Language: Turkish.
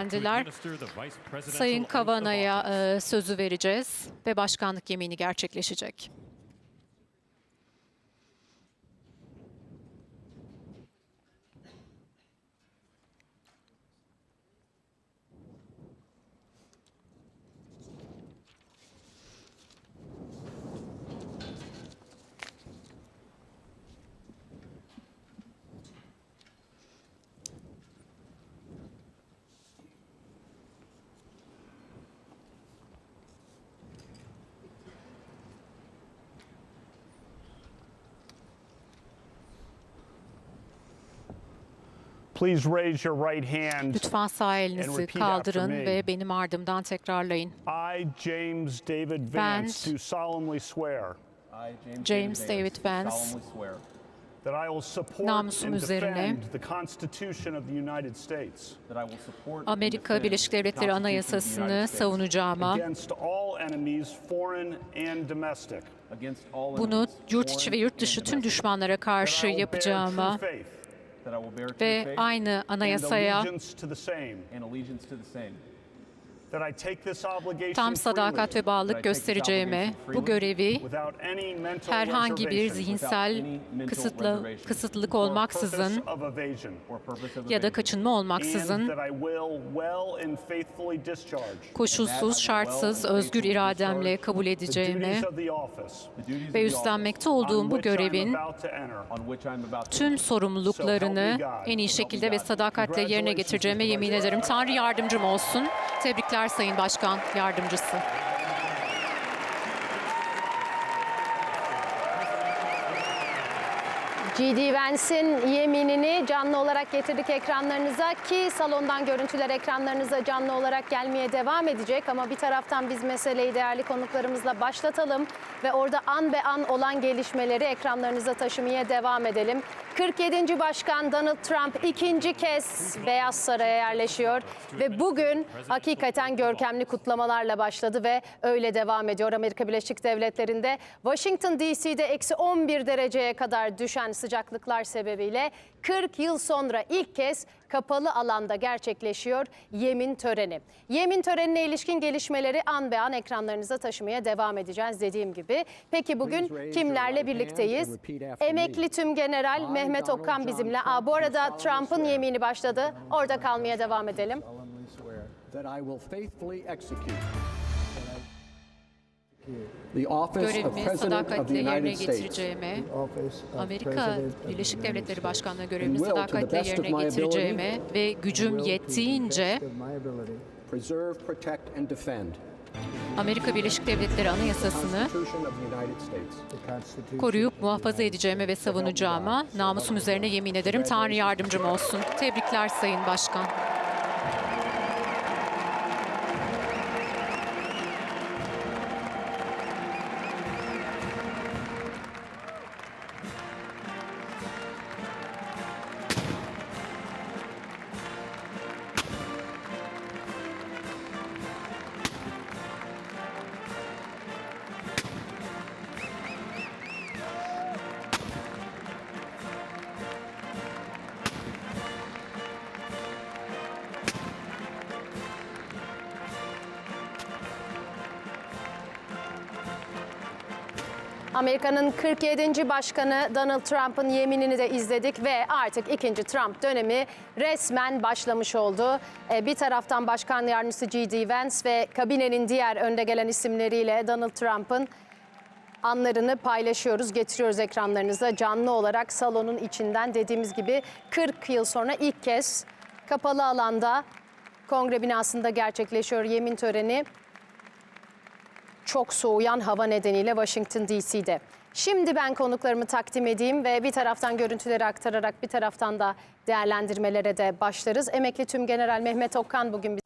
Kendiler Sayın Kavana'ya e, sözü vereceğiz ve başkanlık yemini gerçekleşecek. Please raise your right hand. Lütfen sağ elinizi repeat after kaldırın me. ve benim ardımdan tekrarlayın. I, James David Ben- Vance, do solemnly swear I, James David Vance, solemnly swear that I will support Namusum and üzerine defend the Constitution of the United States that I will support and Amerika Birleşik Devletleri Anayasasını savunacağıma, against all enemies, foreign and domestic. against all bunu enemies, yurt içi ve foreign yurt dışı and tüm domestic, düşmanlara karşı yapacağıma true faith ve aynı anayasaya tam sadakat ve bağlılık göstereceğime bu görevi herhangi bir zihinsel kısıtlı, kısıtlılık olmaksızın ya da kaçınma olmaksızın koşulsuz, şartsız, özgür irademle kabul edeceğime ve üstlenmekte olduğum bu görevin tüm sorumluluklarını en iyi şekilde ve sadakatle yerine getireceğime yemin ederim. Tanrı yardımcım olsun. Tebrikler Sayın Başkan Yardımcısı. G.D. Vance'in yeminini canlı olarak getirdik ekranlarınıza ki salondan görüntüler ekranlarınıza canlı olarak gelmeye devam edecek. Ama bir taraftan biz meseleyi değerli konuklarımızla başlatalım ve orada an be an olan gelişmeleri ekranlarınıza taşımaya devam edelim. 47. Başkan Donald Trump ikinci kez Beyaz Saray'a yerleşiyor ve bugün hakikaten görkemli kutlamalarla başladı ve öyle devam ediyor. Amerika Birleşik Devletleri'nde Washington DC'de eksi 11 dereceye kadar düşen sıcaklıklar sebebiyle 40 yıl sonra ilk kez kapalı alanda gerçekleşiyor yemin töreni. Yemin törenine ilişkin gelişmeleri an be an ekranlarınıza taşımaya devam edeceğiz dediğim gibi. Peki bugün kimlerle birlikteyiz? Emekli Tüm General Mehmet Okan bizimle. Aa, bu arada Trump'ın yemini başladı. Orada kalmaya devam edelim. Görevimi President of the sadakatle yerine United States getireceğime, Amerika President of the Birleşik Devletleri. Başkanlığı görevimi sadakatle yerine my getireceğime ve gücüm will, to the yettiğince Amerika Birleşik Devletleri the Anayasasını koruyup muhafaza edeceğime ve savunacağıma namusum üzerine yemin ederim. Tanrı yardımcım olsun. Tebrikler Sayın Başkan. Amerika'nın 47. Başkanı Donald Trump'ın yeminini de izledik ve artık ikinci Trump dönemi resmen başlamış oldu. Ee, Bir taraftan Başkan Yardımcısı G.D. Vance ve kabinenin diğer önde gelen isimleriyle Donald Trump'ın anlarını paylaşıyoruz, getiriyoruz ekranlarınıza canlı olarak salonun içinden dediğimiz gibi 40 yıl sonra ilk kez kapalı alanda kongre binasında gerçekleşiyor yemin töreni çok soğuyan hava nedeniyle Washington DC'de. Şimdi ben konuklarımı takdim edeyim ve bir taraftan görüntüleri aktararak bir taraftan da değerlendirmelere de başlarız. Emekli Tüm General Mehmet Okan bugün